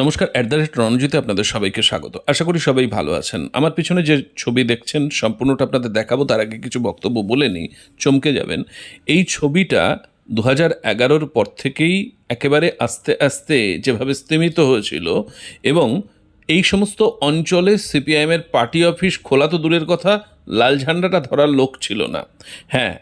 নমস্কার at the rate রণজিতে আপনাদের সবাইকে স্বাগত। আশা করি সবাই ভালো আছেন। আমার পিছনে যে ছবি দেখছেন, সম্পূর্ণটা আপনাদের দেখাবো, তার আগে কিছু বক্তব্য বলে নিই, চমকে যাবেন। এই ছবিটা দু হাজার এগারোর পর থেকেই একেবারে আস্তে আস্তে যেভাবে স্তিমিত হয়েছিল এবং এই সমস্ত অঞ্চলে সিপিআইএমের পার্টি অফিস খোলা তো দূরের কথা, লাল ঝান্ডাটা ধরার লোক ছিল না। হ্যাঁ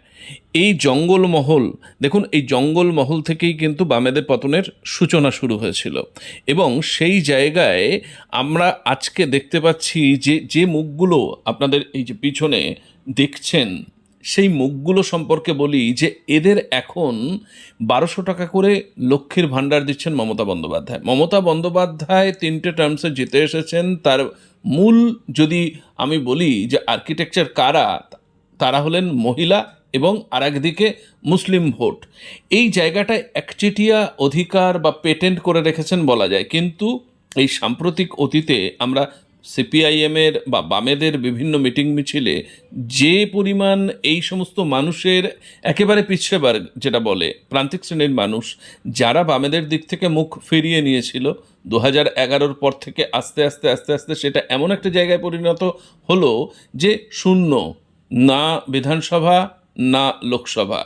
এই জঙ্গলমহল, দেখুন, এই জঙ্গলমহল থেকেই কিন্তু বামেদের পতনের সূচনা শুরু হয়েছিল। এবং সেই জায়গায় আমরা আজকে দেখতে পাচ্ছি যে যে মুখগুলো আপনাদের এই যে পিছনে দেখছেন, সেই মুখগুলো সম্পর্কে বলি যে, এদের এখন বারোশো টাকা করে লক্ষ্মীর ভাণ্ডার দিচ্ছেন মমতা বন্দ্যোপাধ্যায়। মমতা বন্দ্যোপাধ্যায় তিনটে টার্মসে জিতে এসেছেন। তার মূল যদি আমি বলি যে আর্কিটেকচার কারা তারা হলেন মহিলা এবং আর একদিকে মুসলিম ভোট। এই জায়গাটায় একচেটিয়া অধিকার বা পেটেন্ট করে রেখেছেন বলা যায়। কিন্তু এই সাম্প্রতিক অতীতে আমরা সিপিআইএমের বা বামেদের বিভিন্ন মিটিং মিছিলে যে পরিমাণ এই সমস্ত মানুষের একেবারে পিছড়েবার যেটা বলে প্রান্তিক শ্রেণির মানুষ, যারা বামেদের দিক থেকে মুখ ফিরিয়ে নিয়েছিল দু হাজার এগারোর পর থেকে আস্তে আস্তে আস্তে আস্তে সেটা এমন একটা জায়গায় পরিণত হলো যে শূন্য। না বিধানসভা, না লোকসভা।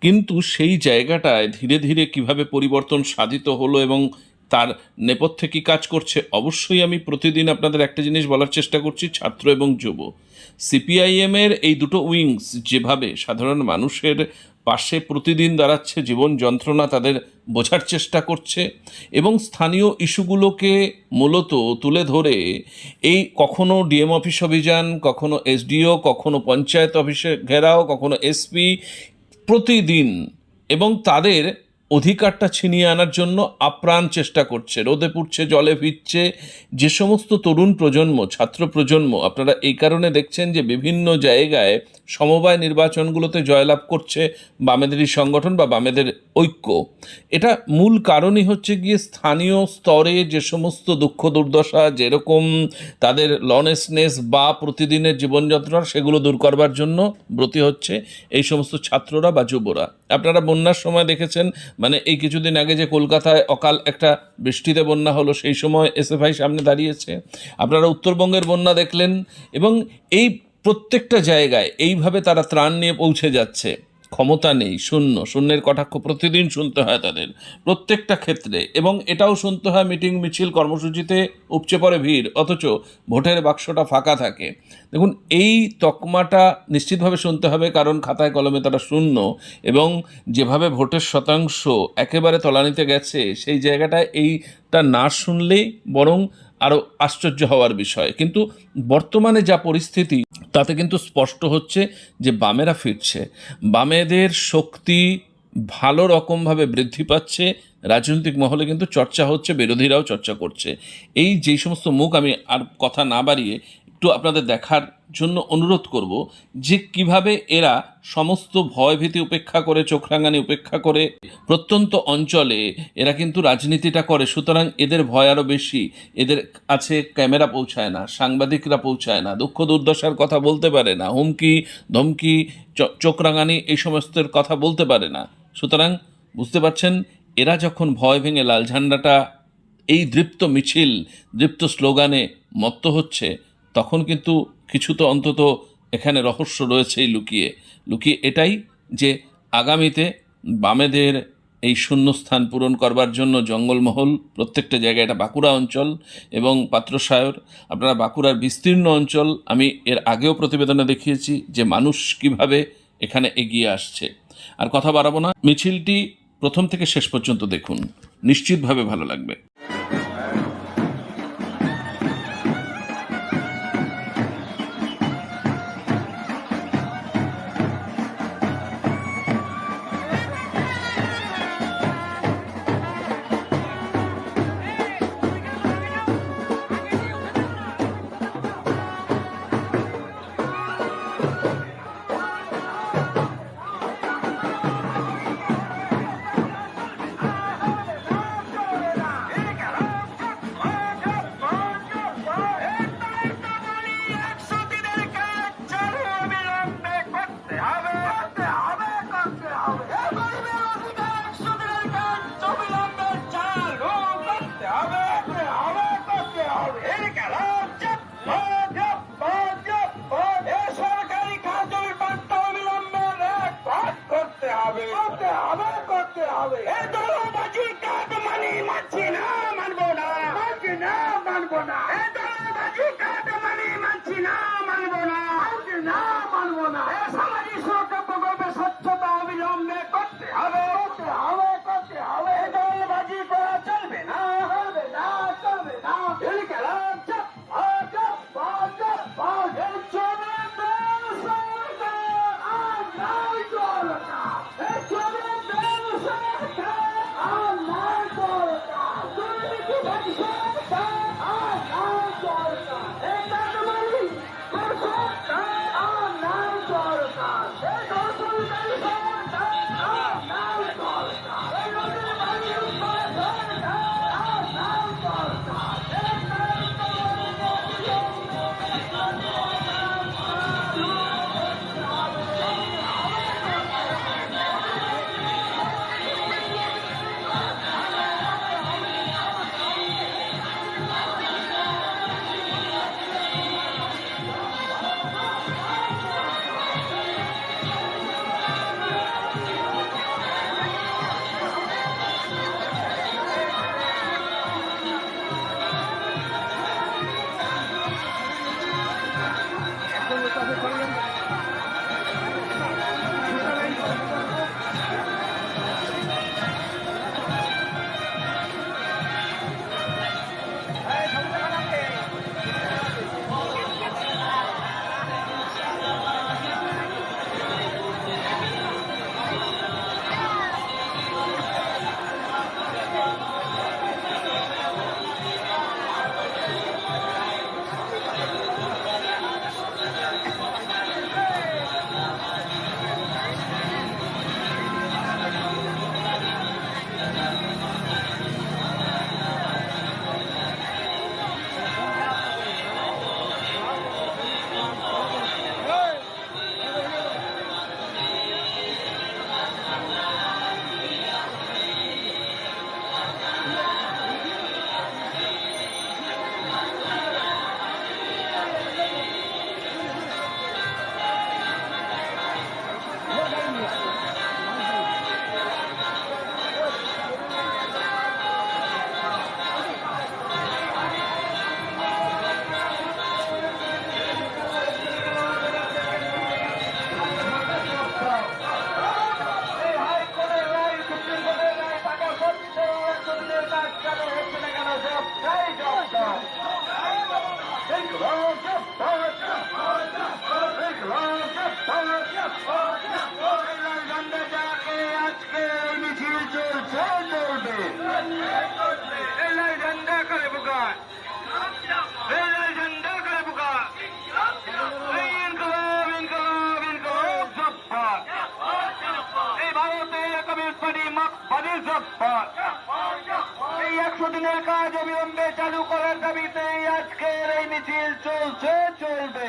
কিন্তু সেই জায়গাটায় ধীরে ধীরে কীভাবে পরিবর্তন সাধিত হলো এবং তার নেপথ্যে কী কাজ করছে, অবশ্যই আমি প্রতিদিন আপনাদের একটা জিনিস বলার চেষ্টা করছি, ছাত্র এবং যুব। সিপিআইএমের এই দুটো উইংস যেভাবে সাধারণ মানুষের পাশে প্রতিদিন দাঁড়াচ্ছে, জীবন যন্ত্রণা তাদের বোঝার চেষ্টা করছে এবং স্থানীয় ইস্যুগুলোকে মূলত তুলে ধরে এই কখনো ডিএম অফিস অভিযান, কখনো এসডিও, কখনো পঞ্চায়েত অফিসে ঘেরাও, কখনো এসপি প্রতিদিন এবং তাদের অধিকারটা ছিনিয়ে আনার জন্য আপ্রাণ চেষ্টা করছে। রোদে পুড়ছে, জলে ভিজছে, যে সমস্ত তরুণ প্রজন্ম, ছাত্র প্রজন্ম, আপনারা এই কারণে দেখছেন যে বিভিন্ন জায়গায় সমবায় নির্বাচনগুলোতে জয়লাভ করছে বামেদেরই সংগঠন বা বামেদের ঐক্য। এটা মূল কারণই হচ্ছে গিয়ে স্থানীয় স্তরে যে সমস্ত দুঃখ দুর্দশা, যেরকম তাদের লনেসনেস বা প্রতিদিনের জীবনযাত্রা, সেগুলো দূর করবার জন্য ব্রতী হচ্ছে এই সমস্ত ছাত্ররা বা যুবরা। আপনারা বন্যার সময় দেখেছেন মানে এই কিছুদিন আগে যে কলকাতায় অকাল একটা বৃষ্টিতে বন্যা হলো, সেই সময় এসএফআই সামনে দাঁড়িয়েছে। আপনারা উত্তরবঙ্গের বন্যা দেখলেন এবং এই প্রত্যেকটা জায়গায় এইভাবে তারা ত্রাণ নিয়ে পৌঁছে যাচ্ছে। ক্ষমতা নেই, শূন্য। শূন্যের কটাক্ষ প্রতিদিন শুনতে হয় তাদের, প্রত্যেকটা ক্ষেত্রে। এবং এটাও শুনতে হয় মিটিং, মিছিল, কর্মসূচিতে উপচে পড়ে ভিড়, অথচ ভোটের বাক্সটা ফাঁকা থাকে। দেখুন, এই তকমাটা নিশ্চিতভাবে শুনতে হবে, কারণ খাতায় কলমে তারা শূন্য। এবং যেভাবে ভোটের শতাংশ একেবারে তলানিতে গেছে, সেই জায়গাটায় এইটা না শুনলেই বরং আরও আশ্চর্য হওয়ার বিষয়। কিন্তু বর্তমানে যা পরিস্থিতি, তাতে কিন্তু স্পষ্ট হচ্ছে যে বামেরা ফিরছে। বামেদের শক্তি ভালো রকমভাবে বৃদ্ধি পাচ্ছে। রাজনৈতিক মহলে কিন্তু চর্চা হচ্ছে, বিরোধীরাও চর্চা করছে। এই যে সমস্ত মুখ, আমি আর কথা না বাড়িয়ে একটু আপনাদের দেখার জন্য অনুরোধ করব যে কীভাবে এরা সমস্ত ভয়ভীতি উপেক্ষা করে চোখ রাঙানি উপেক্ষা করে প্রত্যন্ত অঞ্চলে এরা কিন্তু রাজনীতিটা করে। সুতরাং এদের ভয় আরও বেশি। এদের কাছে ক্যামেরা পৌঁছায় না, সাংবাদিকরা পৌঁছায় না, দুঃখ দুর্দশার কথা বলতে পারে না, হুমকি, ধমকি, চ- চোখ এই সমস্তের কথা বলতে পারে না। সুতরাং বুঝতে পারছেন, এরা যখন ভয় ভেঙে লাল ঝান্ডাটা, এই দৃপ্ত মিছিল, দৃপ্ত স্লোগানে মত্ত হচ্ছে তখন কিন্তু কিছু তো অন্তত এখানে রহস্য রয়েছেই লুকিয়ে। লুকিয়ে এটাই যে আগামীতে বামেদের এই শূন্যস্থান পূরণ করবার জন্য জঙ্গলমহল, প্রত্যেকটা জায়গায় এটা বাঁকুড়া অঞ্চল এবং পাত্রসায়র, আপনারা বাঁকুড়ার বিস্তীর্ণ অঞ্চল, আমি এর আগেও প্রতিবেদনে দেখিয়েছি যে মানুষ কীভাবে এখানে এগিয়ে আসছে। আর কথা বাড়াবো না, মিছিলটি প্রথম থেকে শেষ পর্যন্ত দেখুন, নিশ্চিতভাবে ভালো লাগবে। বাড়ির জব্বার। এই একশো দিনের কাজ অবিলম্বে চালু করার দাবিতে আজকের এই মিছিল চলছে, চলবে।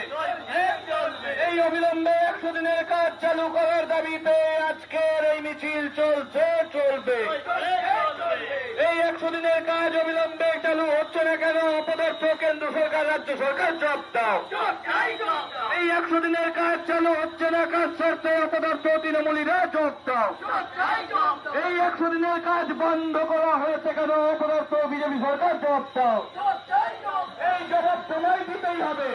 এই অবিলম্বে একশো দিনের কাজ চালু করার দাবিতে আজকের এই মিছিল চলছে, চলবে। এই একশো দিনের কাজ অবিলম্বে হচ্ছে না কেন? অপদার্থ কেন্দ্র সরকার রাজ্য সরকার জব দাও। এই একশো দিনের কাজ চালু হচ্ছে না কাজ সরতে অপদার্থ তৃণমূলীরা জব দাও। এই একশো দিনের কাজ বন্ধ করা হয়েছে কেন? অপদার্থ বিজেপি সরকার জব দাও। এই জবাব তোমায় দিতেই হবে।